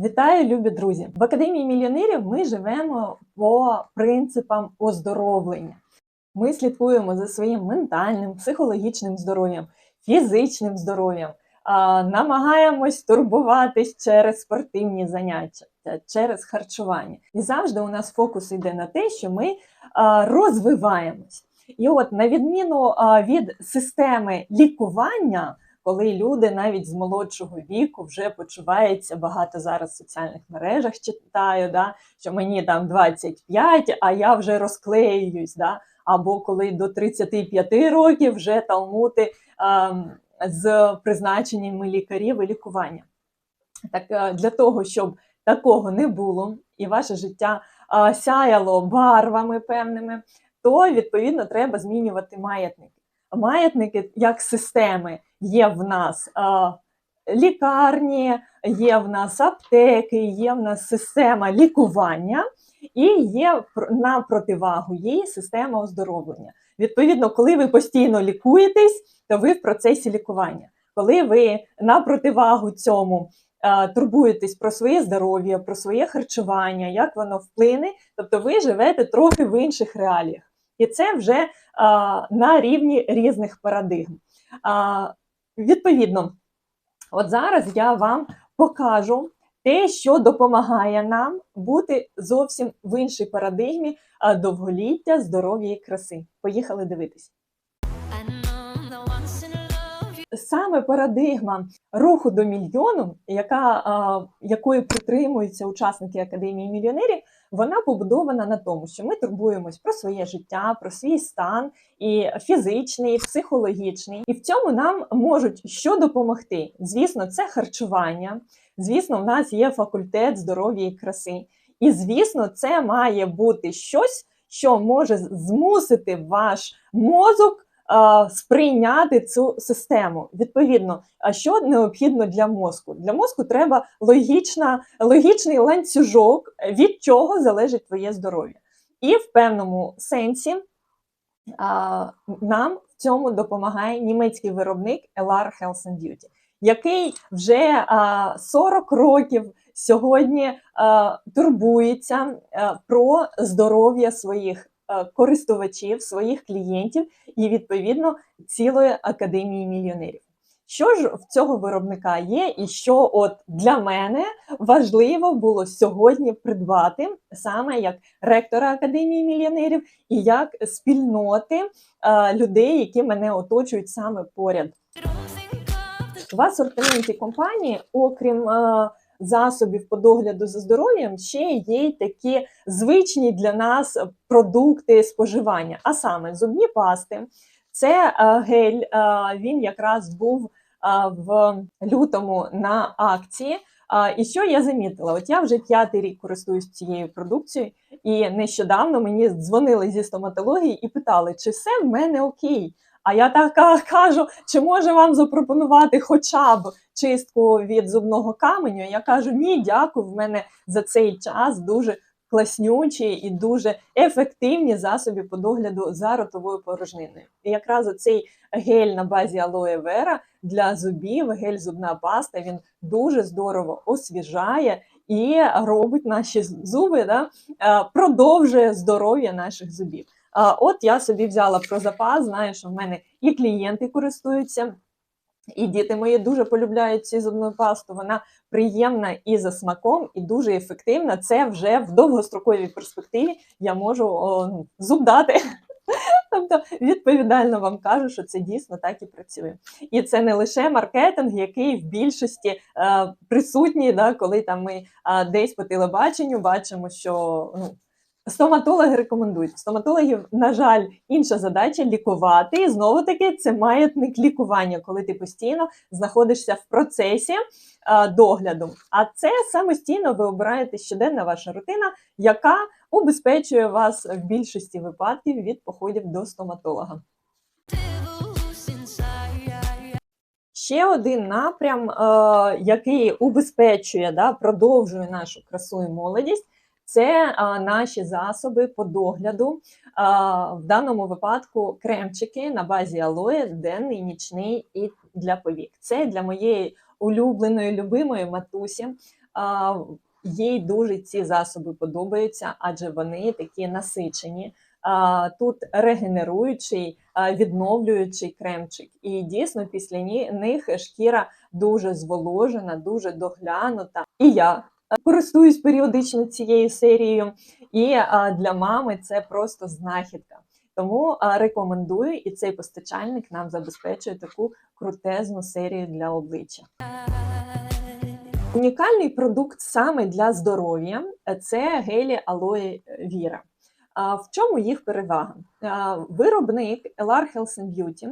Вітаю, любі друзі! В Академії мільйонерів ми живемо по принципам оздоровлення. Ми слідкуємо за своїм ментальним, психологічним здоров'ям, фізичним здоров'ям, намагаємось турбуватись через спортивні заняття, через харчування. І завжди у нас фокус йде на те, що ми розвиваємось. І от, на відміну від системи лікування, коли люди навіть з молодшого віку вже почуваються багато зараз в соціальних мережах читаю, да, що мені там 25, а я вже розклеююсь. Да, або коли до 35 років вже талмути ем, з призначеннями лікарів і лікування. Так е, для того, щоб такого не було, і ваше життя е, сяяло барвами певними, то відповідно треба змінювати маятники. Маятники як системи є в нас лікарні, є в нас аптеки, є в нас система лікування, і є на противагу їй система оздоровлення. Відповідно, коли ви постійно лікуєтесь, то ви в процесі лікування. Коли ви на противагу цьому турбуєтесь про своє здоров'я, про своє харчування, як воно вплине, тобто ви живете трохи в інших реаліях. І це вже е, на рівні різних парадигм. А, Відповідно, от зараз я вам покажу те, що допомагає нам бути зовсім в іншій парадигмі довголіття, здоров'я і краси. Поїхали дивитись. Саме парадигма руху до мільйону, яка, а, якої притримуються учасники Академії мільйонерів, вона побудована на тому, що ми турбуємось про своє життя, про свій стан і фізичний, і психологічний. І в цьому нам можуть що допомогти. Звісно, це харчування. Звісно, в нас є факультет здоров'я і краси. І звісно, це має бути щось, що може змусити ваш мозок сприйняти цю систему. Відповідно, а що необхідно для мозку? Для мозку треба логічна, логічний ланцюжок, від чого залежить твоє здоров'я. І в певному сенсі а, нам в цьому допомагає німецький виробник LR Health and Beauty, який вже а, 40 років сьогодні а, турбується а, про здоров'я своїх користувачів, своїх клієнтів і відповідно цілої академії мільйонерів. Що ж в цього виробника є, і що от для мене важливо було сьогодні придбати саме як ректора Академії мільйонерів і як спільноти е, людей, які мене оточують саме поряд. В асортименті компанії, окрім е, засобів по догляду за здоров'ям, ще є й такі звичні для нас продукти споживання, а саме зубні пасти. Це е, гель, е, він якраз був е, в лютому на акції. І що я замітила? От я вже п'ятий рік користуюсь цією продукцією, і нещодавно мені дзвонили зі стоматології і питали, чи все в мене окей. А я така кажу, чи може вам запропонувати хоча б чистку від зубного каменю? Я кажу, ні, дякую. В мене за цей час дуже класнючі і дуже ефективні засоби по догляду за ротовою порожниною. І якраз оцей гель на базі алоє вера для зубів, гель зубна паста, він дуже здорово освіжає і робить наші зуби, да, е, продовжує здоров'я наших зубів. От я собі взяла про запас, знаю, що в мене і клієнти користуються, і діти мої дуже полюбляють цю зубну пасту. Вона приємна і за смаком, і дуже ефективна. Це вже в довгостроковій перспективі я можу о, зуб дати. Тобто відповідально вам кажу, що це дійсно так і працює. І це не лише маркетинг, який в більшості е, присутній, да, коли там ми е, десь по телебаченню бачимо, що ну, Стоматологи рекомендують. Стоматологів, на жаль, інша задача лікувати. І знову таки це маятник лікування, коли ти постійно знаходишся в процесі а, догляду. А це самостійно ви обираєте щоденна ваша рутина, яка убезпечує вас в більшості випадків від походів до стоматолога. Ще один напрям, е, який убезпечує, да, продовжує нашу красу і молодість, це е, наші засоби по догляду. Е, в даному випадку кремчики на базі алоє, денний, нічний і для повік. Це для моєї улюбленої, любимої матусі. а, їй дуже ці засоби подобаються, адже вони такі насичені. А, Тут регенеруючий, а, відновлюючий кремчик. І дійсно після них шкіра дуже зволожена, дуже доглянута. І я користуюсь періодично цією серією. І для мами це просто знахідка. Тому рекомендую, і цей постачальник нам забезпечує таку крутезну серію для обличчя. Унікальний продукт саме для здоров'я це гелі алоє віра. В чому їх перевага? Виробник LR Health and Beauty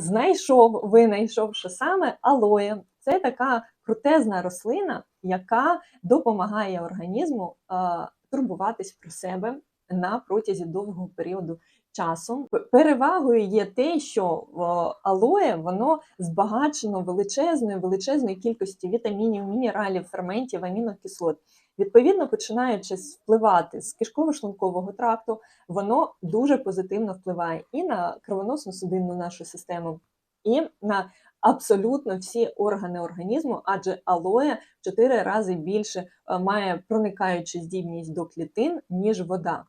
знайшов, винайшов, саме алоє це така крутезна рослина, яка допомагає організму а, турбуватись про себе на протязі довгого періоду часу. Перевагою є те, що о, алоє воно збагачено величезною величезною кількістю вітамінів, мінералів, ферментів, амінокислот. Відповідно, починаючи впливати з кишково-шлункового тракту, воно дуже позитивно впливає і на кровоносну судинну нашу систему, і на абсолютно всі органи організму, адже алоє в 4 рази більше е, має проникаючу здібність до клітин, ніж вода.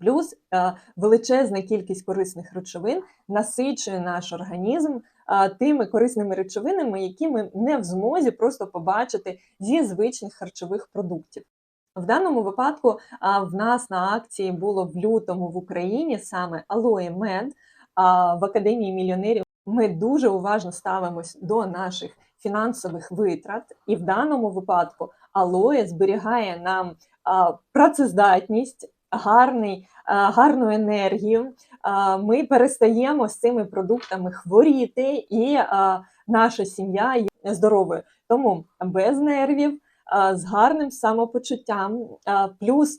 Плюс е, величезна кількість корисних речовин насичує наш організм е, тими корисними речовинами, які ми не в змозі просто побачити зі звичних харчових продуктів. В даному випадку в нас на акції було в лютому в Україні саме Алоє Мед. В Академії мільйонерів ми дуже уважно ставимось до наших фінансових витрат, і в даному випадку алоє зберігає нам працездатність, гарний, гарну енергію. Ми перестаємо з цими продуктами хворіти, і наша сім'я є здоровою. Тому без нервів, з гарним самопочуттям, плюс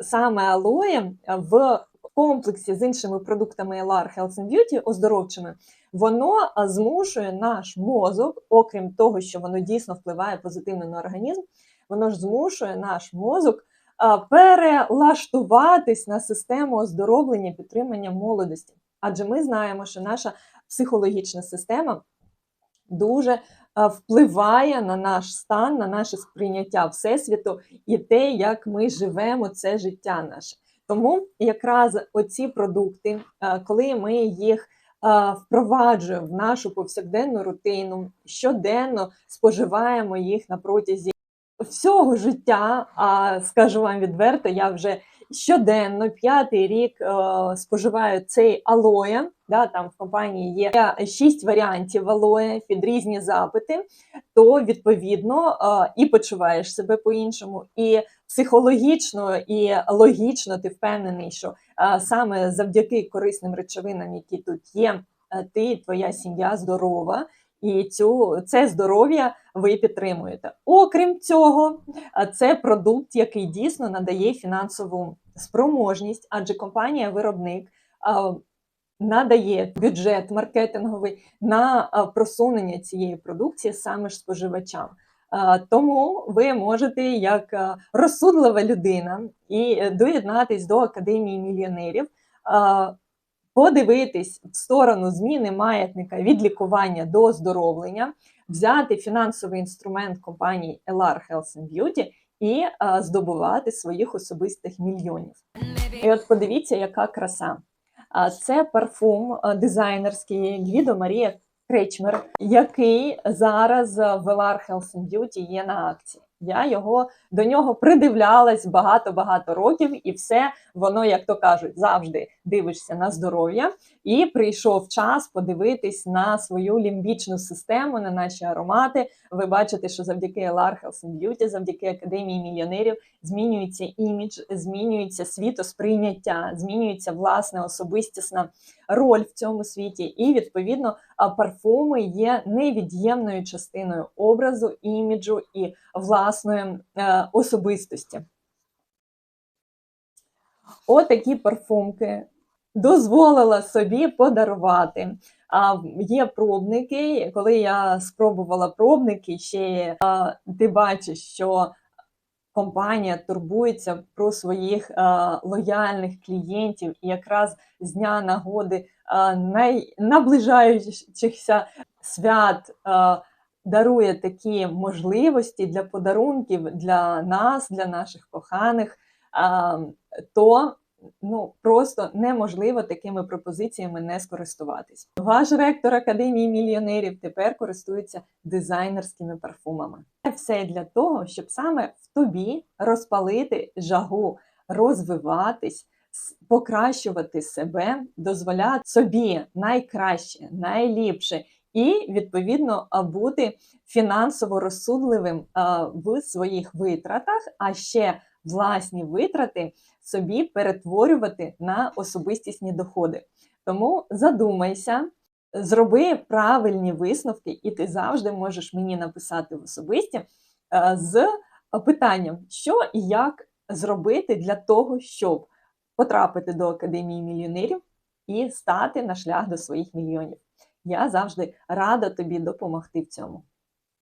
саме алоє в комплексі з іншими продуктами LR Health and Beauty оздоровчими, воно змушує наш мозок, окрім того, що воно дійсно впливає позитивно на організм, воно ж змушує наш мозок перелаштуватись на систему оздоровлення, підтримання молодості. Адже ми знаємо, що наша психологічна система дуже впливає на наш стан, на наше сприйняття всесвіту і те, як ми живемо це життя наше. Тому якраз оці продукти, коли ми їх впроваджуємо в нашу повсякденну рутину, щоденно споживаємо їх на протязі всього життя. А скажу вам відверто, я вже щоденно п'ятий рік е, споживаю цей алоє. Да, там в компанії є шість варіантів алоє під різні запити, то відповідно е, і почуваєш себе по-іншому, і психологічно, і логічно ти впевнений, що е, саме завдяки корисним речовинам, які тут є, е, ти і твоя сім'я здорова. І цю це здоров'я ви підтримуєте. Окрім цього, це продукт, який дійсно надає фінансову спроможність, адже компанія-виробник надає бюджет маркетинговий на просунення цієї продукції саме ж споживачам. Тому ви можете, як розсудлива людина, і е, доєднатись до академії мільйонерів. Подивитись в сторону зміни маятника від лікування до оздоровлення, взяти фінансовий інструмент компанії LR Health and Beauty і здобувати своїх особистих мільйонів. І от подивіться, яка краса. А, Це парфум дизайнерський Гвідо Марія Кречмер, який зараз в LR Health and Beauty є на акції. Я його до нього придивлялась багато-багато років, і все воно, як то кажуть, завжди дивишся на здоров'я. І прийшов час подивитись на свою лімбічну систему, на наші аромати. Ви бачите, що завдяки LR Health and Beauty, завдяки академії мільйонерів змінюється імідж, змінюється світосприйняття, змінюється власне особистісна роль в цьому світі. І відповідно парфуми є невід'ємною частиною образу, іміджу і власної е, особистості. Отакі парфумки дозволила собі подарувати. А є пробники. Коли я спробувала пробники, ще ти бачиш, що компанія турбується про своїх а, лояльних клієнтів, і якраз з дня нагоди а, най, наближаючихся свят. А, дарує такі можливості для подарунків для нас, для наших коханих, то ну просто неможливо такими пропозиціями не скористуватись. Ваш ректор Академії мільйонерів тепер користується дизайнерськими парфумами. Це все для того, щоб саме в тобі розпалити жагу, розвиватись, покращувати себе, дозволяти собі найкраще, найліпше, і відповідно бути фінансово розсудливим в своїх витратах, а ще власні витрати собі перетворювати на особистісні доходи. Тому задумайся, зроби правильні висновки, і ти завжди можеш мені написати в особисті з питанням, що і як зробити для того, щоб потрапити до Академії мільйонерів і стати на шлях до своїх мільйонів. Я завжди рада тобі допомогти в цьому.